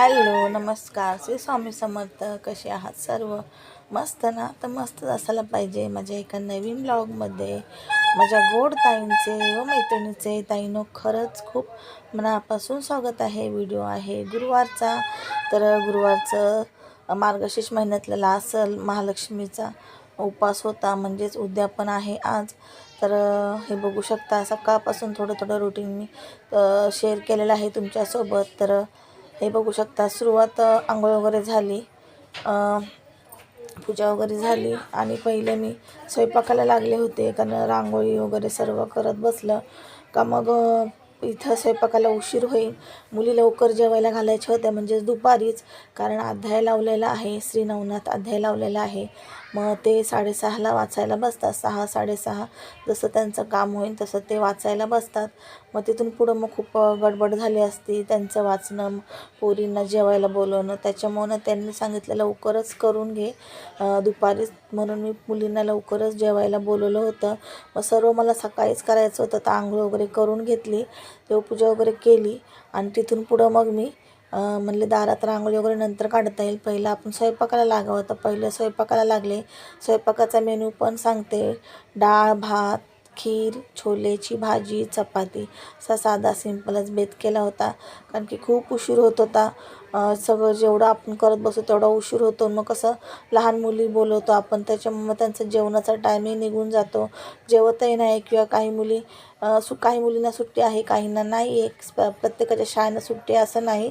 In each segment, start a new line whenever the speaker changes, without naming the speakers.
Hello नमस्कार. श्री स्वामी समर्थ कसे आहात सर्व? मस्त ना? तर मस्तच असायला पाहिजे माझ्या एका नवीन ब्लॉगमध्ये. माझ्या गोड ताईंचे व मैत्रिणीचे ताईनो खरंच खूप मनापासून स्वागत आहे. व्हिडिओ आहे गुरुवारचा. तर गुरुवारचं मार्गशीर्ष महिन्यातला असल महालक्ष्मीचा उपवास होता म्हणजेच उद्या पण आहे आज. तर हे बघू शकता सकाळपासून थोडं थोडं रुटीन मी शेअर केलेलं आहे तुमच्यासोबत. तर हे बघू शकता सुरुवात आंघोळ वगैरे झाली. पूजा वगैरे झाली आणि पहिले मी स्वयंपाकाला लागले होते. कारण रांगोळी वगैरे सर्व करत बसलं. का मग इथं स्वयंपाकाला उशीर होईल. मुली लवकर जेवायला घालायच्या होत्या म्हणजेच दुपारीच. कारण अध्याय लावलेला आहे श्रीनवनाथ अध्याय लावलेला आहे. मग ते साडेसहाला वाचायला बसतात. सहा साडेसहा जसं त्यांचं काम होईल तसं ते वाचायला बसतात. मग तिथून पुढं मग खूप गडबड झाली असती. त्यांचं वाचणं पोरींना जेवायला बोलवणं त्याच्यामुळं त्यांनी सांगितलं लवकरच करून घे. दुपारीच म्हणून मी मुलींना लवकरच जेवायला बोलवलं होतं. मग सर्व मला सकाळीच करायचं होतं तर आंघोळ वगैरे करून घेतली. देवपूजा वगैरे केली. आणि तिथून पुढं मग मी म्हणले दारात रांगोळी वगैरे नंतर काढता येईल. पहिलं आपण स्वयंपाकाला लागावं. तर पहिलं स्वयंपाकाला लागले. स्वयंपाकाचा मेनू पण सांगते. डाळ भात खीर छोलेची भाजी चपाती. असा साधा सिंपलच बेत केला होता. कारण की खूप उशीर होत होता. सगळं जेवढं आपण करत बसू तेवढा उशीर होतो. मग कसं लहान मुली बोलवतो आपण त्याच्यामुळे मग त्यांचा जेवणाचा टायमिंग निघून जातो. जेवतही नाही किंवा काही मुली सु काही मुलींना सुट्टी आहे काहींना नाही. आहे प्रत्येकाच्या शाळेनं सुट्टी असं नाही.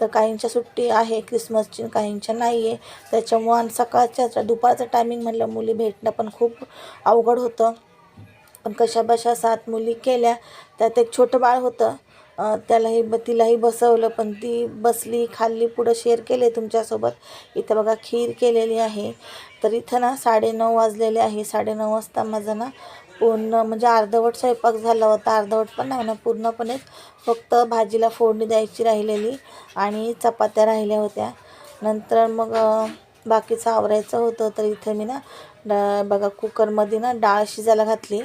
तर काहींच्या सुट्टी आहे क्रिसमसची काहींच्या नाही आहे त्याच्यामुळं सकाळच्या दुपारचं टायमिंग म्हणलं मुली भेटणं पण खूप अवघड होतं. पण कशा बशा सात मुली केल्या त्यात एक छोटं बाळ होतं. त्यालाही ब तिलाही बसवलं पण ती बसली खाल्ली पुढं शेअर केले तुमच्यासोबत. इथं बघा खीर केलेली आहे. तर इथं ना साडेनऊ वाजलेले आहे. साडेनऊ वाजता माझं ना पूर्ण म्हणजे अर्धवट स्वयंपाक झाला होता. अर्धवट पण नाही ना पूर्णपणे फक्त भाजीला फोडणी द्यायची राहिलेली आणि चपात्या राहिल्या होत्या. नंतर मग बाकीचं आवरायचं होतं. तर इथं मी ना डा बघा कुकरमध्ये ना डाळ शिजायला घातली.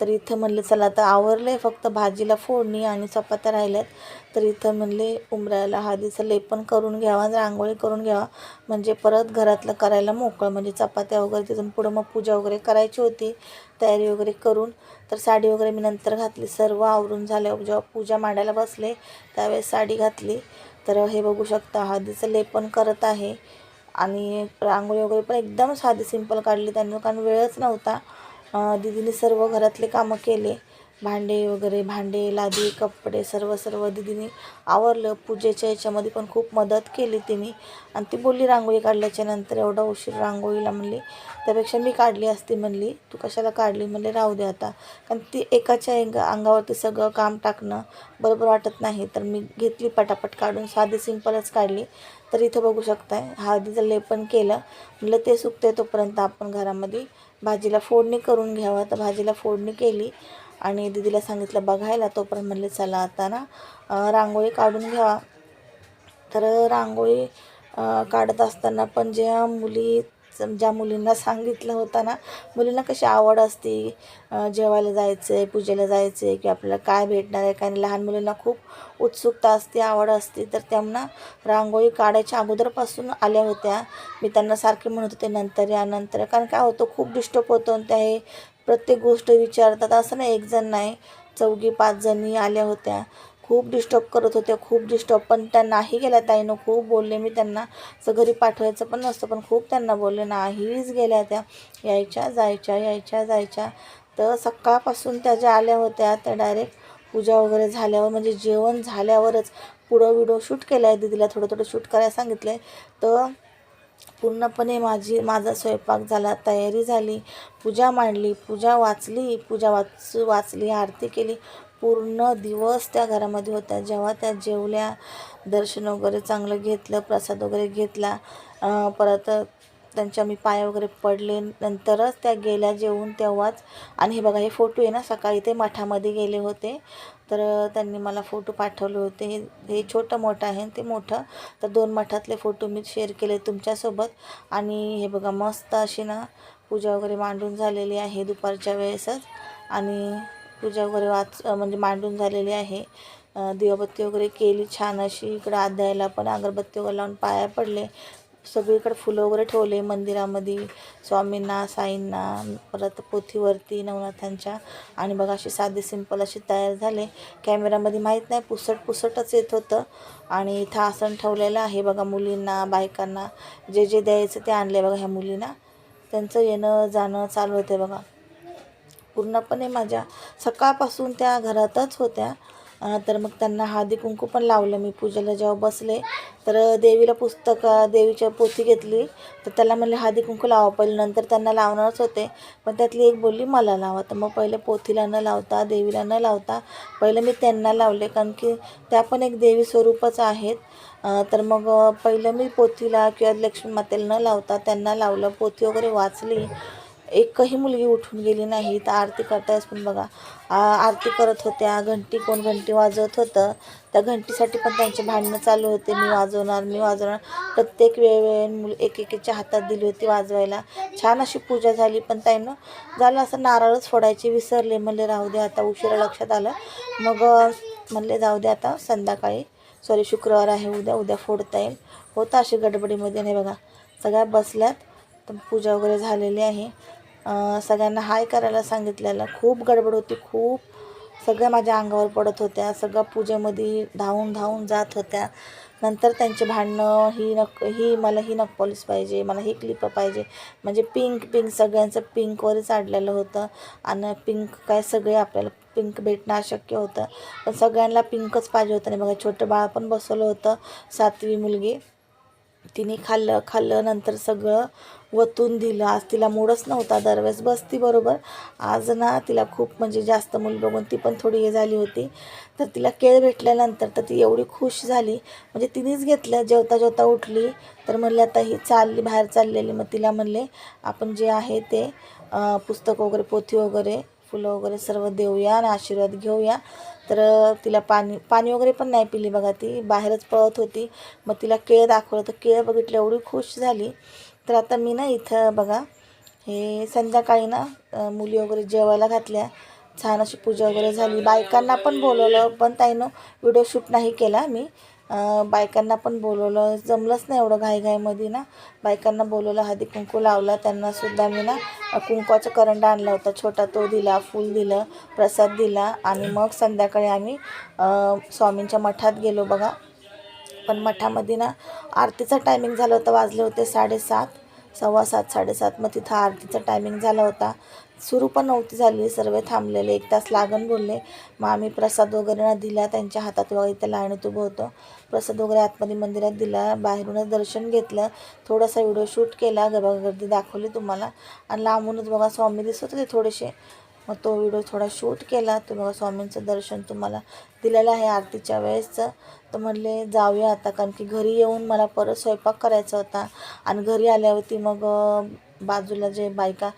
तर इथं म्हणले चला आता आवरले फक्त भाजीला फोडणी आणि चपात्या राहिल्यात. तर इथं म्हणले उमरायला हळदीचं लेपन करून घ्यावा रांगोळी करून घ्यावा. म्हणजे परत घरातलं करायला मोकळं. म्हणजे चपात्या वगैरे तिथून पुढं मग पूजा वगैरे करायची होती. तयारी वगैरे करून. तर साडी वगैरे मी नंतर घातली. सर्व आवरून झाल्यावर जेव्हा पूजा मांडायला बसले त्यावेळेस साडी घातली. तर हे बघू शकता हळदीचं लेपन करत आहे. आणि रांगोळी वगैरे पण एकदम साधी सिंपल काढली त्यांनी कारण वेळच नव्हता. दिदीने सर्व घरातले कामं केले. भांडे वगैरे भांडे लादी कपडे सर्व सर्व दिदीने आवरलं. पूजेच्या याच्यामध्ये पण खूप मदत केली तिने. आणि ती बोलली रांगोळी काढल्याच्या नंतर एवढा उशीर रांगोळीला म्हणली. त्यापेक्षा मी काढली असती म्हणली. तू कशाला काढली? म्हणले. राहू दे आता. कारण ती एकाच्या एक अंगावरती सगळं काम टाकणं बरोबर वाटत नाही. तर मी घेतली पटापट काढून साधी सिंपलच काढली. तर इथं बघू शकताय. हळदीचं लेपन केलं. म्हटलं ते सुकते तोपर्यंत आपण घरामध्ये भाजीला फोडणी करून घ्यावा. तर भाजीला फोडणी केली आणि दीदीला सांगितलं बघायला तोपर्यंत म्हणले चला आता ना रांगोळी काढून घ्यावा. तर रांगोळी काढत असताना पण ज्या मुली ज्या मुलींना सांगितलं होतं ना मुलींना कशी आवड असते जेवायला जायचं आहे पूजेला जायचं आहे की आपल्याला काय भेटणार आहे काय लहान मुलींना खूप उत्सुकता असते आवड असते. तर त्यांना रांगोळी काढायच्या अगोदरपासून आल्या होत्या. मी त्यांना सारखे म्हणत होते नंतर या नंतर कारण काय होतं खूप डिस्टर्ब होतं आणि त्या हे प्रत्येक गोष्ट विचारतात. असं नाही एक जण नाही चौघी पाच जणी आल्या होत्या. खूप डिस्टर्ब करत होत्या खूप डिस्टर्ब पण त्यांनाही गेल्या ताईनं खूप बोलले मी त्यांना. असं घरी पाठवायचं पण नसतं पण खूप त्यांना बोलले नाहीच गेल्या त्या. यायच्या जायच्या यायच्या जायच्या. तर सकाळपासून त्या ज्या आल्या होत्या त्या डायरेक्ट पूजा वगैरे झाल्यावर म्हणजे जेवण झाल्यावरच पुढं व्हिडिओ शूट केला आहे दीदीला थोडं थोडं शूट करायला सांगितलं आहे तर पूर्णपणे माझी माझा स्वयंपाक झाला तयारी झाली पूजा मांडली पूजा वाचली पूजा वाच वाचली आरती केली. पूर्ण दिवस त्या घरामध्ये होत्या जेव्हा त्या जेवल्या दर्शन वगैरे चांगलं घेतलं प्रसाद वगैरे घेतला परत त्यांच्या मी पाया वगैरे पडले नंतरच त्या गेल्या जेवून तेव्हाच. आणि हे बघा हे फोटो आहे ना सकाळी ते मठामध्ये गेले होते. तर त्यांनी मला फोटो पाठवले होते. हे हे छोटं मोठं आहे आणि ते मोठं. तर दोन मठातले फोटो मी शेअर केले तुमच्यासोबत. आणि हे बघा मस्त अशी ना पूजा वगैरे मांडून झालेली आहे दुपारच्या वेळेसच. आणि पूजा वगैरे वाच म्हणजे मांडून झालेली आहे. दिवाबत्ती वगैरे केली छान अशी. इकडं आद्यायला पण अगरबत्ती वगैरे लावून पाया पडले. सगळीकडे फुलं वगैरे ठेवले मंदिरामध्ये स्वामींना साईंना परत पोथीवरती नवनाथांच्या. आणि बघा अशी साधे सिंपल अशी तयार झाले. कॅमेरामध्ये माहीत नाही पुसट पुसटच येत होतं. आणि इथं आसन ठेवलेलं आहे बघा मुलींना बायकांना. जे जे द्यायचं ते आणले बघा ह्या मुलींना. त्यांचं येणं जाणं चालू होते बघा. पूर्णपणे माझ्या सकाळपासून त्या घरातच होत्या. तर मग त्यांना हळदी कुंकू पण लावलं मी. पूजेला जेव्हा बसले तर देवीला पुस्तक देवीच्या पोथी घेतली. तर त्याला म्हणले हळदी कुंकू लावा. पहिले नंतर त्यांना लावणारच होते. पण त्यातली एक बोलली मला लावा. तर मग पहिले पोथीला न लावता देवीला न लावता पहिले मी त्यांना लावले. कारण की त्या पण एक देवी स्वरूपच आहेत. तर मग पहिलं मी पोथीला किंवा लक्ष्मी मातेला न लावता त्यांना लावलं. पोथी वगैरे वाचली. एकही मुलगी उठून गेली नाही. तर आरती करतायच पण बघा. आरती करत होत्या. घंटी कोण घंटी वाजवत होतं? त्या घंटीसाठी पण त्यांचे भांडणं चालू होते. मी वाजवणार मी वाजवणार. प्रत्येक वेळे मुल एक एकीच्या हातात दिली होती वाजवायला. छान अशी पूजा झाली पण ताईनं. झालं असं नारळच फोडायचे विसरले. म्हणले राहू दे आता उशिरा लक्षात आलं. मग म्हणले जाऊ दे आता संध्याकाळी. सॉरी शुक्रवार आहे. उद्या उद्या फोडता येईल. होतं अशी गडबडीमध्ये. नाही बघा. सगळ्या बसल्यात. तर पूजा वगैरे झालेली आहे. सगळ्यांना हाय करायला सांगितलेलं. खूप गडबड होती खूप. सगळ्या माझ्या अंगावर पडत होत्या. सगळ्या पूजेमध्ये धावून धावून जात होत्या. नंतर त्यांचे भांडणं ही नक ही मला ही नक पॉलिश पाहिजे मला ही क्लिप पाहिजे. म्हणजे पिंक पिंक सगळ्यांचं पिंकवरच आडलेलं होतं. आणि पिंक काय सगळे आपल्याला पिंक भेटणं अशक्य होतं. पण सगळ्यांना पिंकच पाहिजे होतं. आणि बघा छोटं बाळ पण बसवलं होतं. सातवी मुलगी. तिने खाल्लं खाल्लं नंतर सगळं वतून दिलं. आज तिला मूडच नव्हता दरवेळेस बसती बरोबर. आज ना तिला खूप म्हणजे जास्त मूल बघून ती पण थोडी हे झाली होती. तर तिला केळ भेटल्यानंतर तर ती एवढी खुश झाली. म्हणजे तिनेच घेतलं जेवता जेवता उठली. तर म्हणले आता ही चालली बाहेर चाललेली. मग तिला म्हणले आपण जे आहे ते पुस्तक वगैरे पोथी वगैरे फुलं वगैरे सर्व देऊया आणि आशीर्वाद घेऊया. तर तिला पाणी पाणी वगैरे पण नाही पिली बघा ती. बाहेरच पळत होती. मग तिला केळ दाखवलं. तर केळ बघितलं एवढी खुश झाली. तर आता मी ना इथं बघा हे संध्याकाळी ना मुली वगैरे जेवायला घातल्या. छान अशी पूजा वगैरे झाली. बायकांना पण बोलवलं पण ताईनं व्हिडिओ शूट नाही केला मी. बायकांना पण बोलवलं. जमलंच नाही एवढं घाईघाईमध्ये ना. बायकांना बोलवलं हळदी कुंकू लावला त्यांनासुद्धा मी ना कुंकवाचा करंडा आणला होता. छोटा तो दिला फूल दिलं प्रसाद दिला. आणि मग संध्याकाळी आम्ही स्वामींच्या मठात गेलो बघा. पण मठामध्ये ना आरतीचा टायमिंग झालं होतं. वाजले होते साडेसात सव्वा सात साडेसात. मग तिथं आरतीचा टायमिंग झाला होता. सुरू पण नव्हती झाली सर्व थांबलेले. एक तास लागन बोलले. मग आम्ही प्रसाद वगैरे ना दिला त्यांच्या हातात वगैरे इथं लाईनीत उभं होतं. प्रसाद वगैरे आतमध्ये मंदिरात दिला बाहेरूनच दर्शन घेतलं. थोडासा व्हिडिओ शूट केला गर्दी दाखवली तुम्हाला. आणि लांबूनच बघा स्वामी दिसत होते थोडेसे. मग तो व्हिडिओ थोडा शूट केला. तो बघा स्वामींचं दर्शन तुम्हाला दिलेलं आहे आरतीच्या वेळेसचं तर म्हणले जाऊया आता कारण की घरी येऊन मला परत स्वयंपाक करायचा होता. आणि घरी आल्यावरती मग बाजूला जे बायका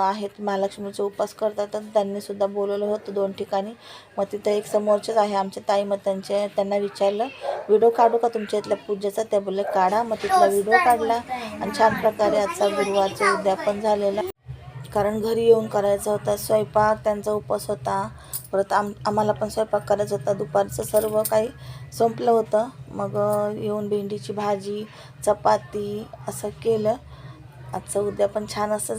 आहेत महालक्ष्मीचा उपास करतात तर त्यांनीसुद्धा बोलवलं होतं दोन ठिकाणी. मग तिथं एक समोरचेच आहे आमच्या ताई मग त्यांचे त्यांना विचारलं व्हिडिओ काढू का तुमच्या इथल्या पूजेचा? ते बोलले काढा. मग तिथला व्हिडिओ काढला आणि छान प्रकारे आजचा गुरुवारचं उद्यापन झालेला. कारण घरी येऊन करायचा होता स्वयंपाक त्यांचा उपवास होता. परत आम आम्हाला पण स्वयंपाक करायचा होता. दुपारचं सर्व काही संपलं होतं. मग येऊन भेंडीची भाजी चपाती असं केलं. आजचं उद्या पण छान असं